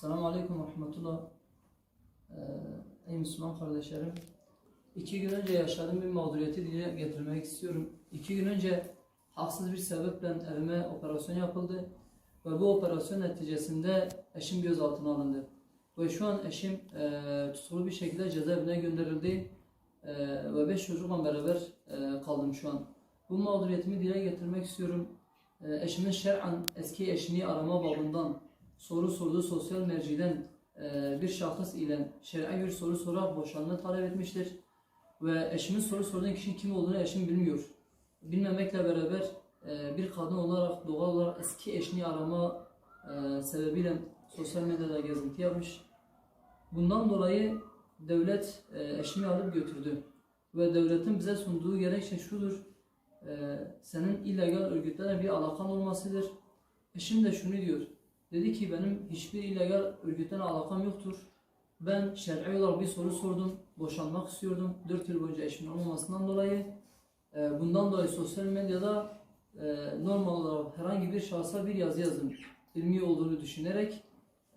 Selamun Aleyküm ve Rahmetullah. Ee, ey Müslüman kardeşlerim. İki gün önce yaşadığım bir mağduriyeti dile getirmek istiyorum. İki gün önce haksız bir sebeple evime operasyon yapıldı. Ve bu operasyon neticesinde eşim gözaltına alındı. Ve şu an eşim e, tutuklu bir şekilde cezaevine gönderildi. E, ve beş çocukla beraber e, kaldım şu an. Bu mağduriyetimi dile getirmek istiyorum. E, eşimin şer'an eski eşini arama babından soru sorduğu sosyal merciden e, bir şahıs ile şer'e göre soru sorarak boşanma talep etmiştir. Ve eşimin soru sorduğu kişinin kim olduğunu eşim bilmiyor. Bilmemekle beraber e, bir kadın olarak doğal olarak eski eşini arama e, sebebiyle sosyal medyada gezinti yapmış. Bundan dolayı devlet e, eşimi alıp götürdü. Ve devletin bize sunduğu gerekçe şudur. e, senin illegal örgütlerle bir alakan olmasıdır. Eşim de şunu diyor. Dedi ki benim hiçbir illegal örgütlerle alakam yoktur. Ben şer'i olarak bir soru sordum. Boşanmak istiyordum. 4 yıl boyunca eşimin olmamasından dolayı. E, bundan dolayı sosyal medyada e, normal olarak herhangi bir şahsa bir yazı yazdım. İlmi olduğunu düşünerek.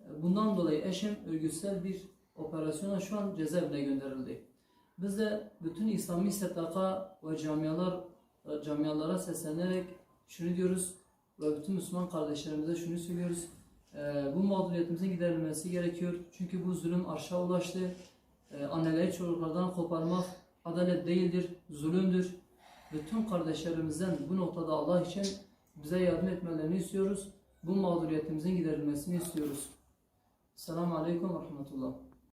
E, bundan dolayı eşim örgütsel bir operasyona şu an cezaevine gönderildi. Biz de bütün İslami STK ve camialar, e, camialara seslenerek şunu diyoruz ve bütün Müslüman kardeşlerimize şunu söylüyoruz. E, bu mağduriyetimizin giderilmesi gerekiyor. Çünkü bu zulüm arşa ulaştı. E, anneleri çocuklardan koparmak adalet değildir, zulümdür. Bütün kardeşlerimizden bu noktada Allah için bize yardım etmelerini istiyoruz. Bu mağduriyetimizin giderilmesini istiyoruz. Selamun Aleyküm ve Rahmetullah.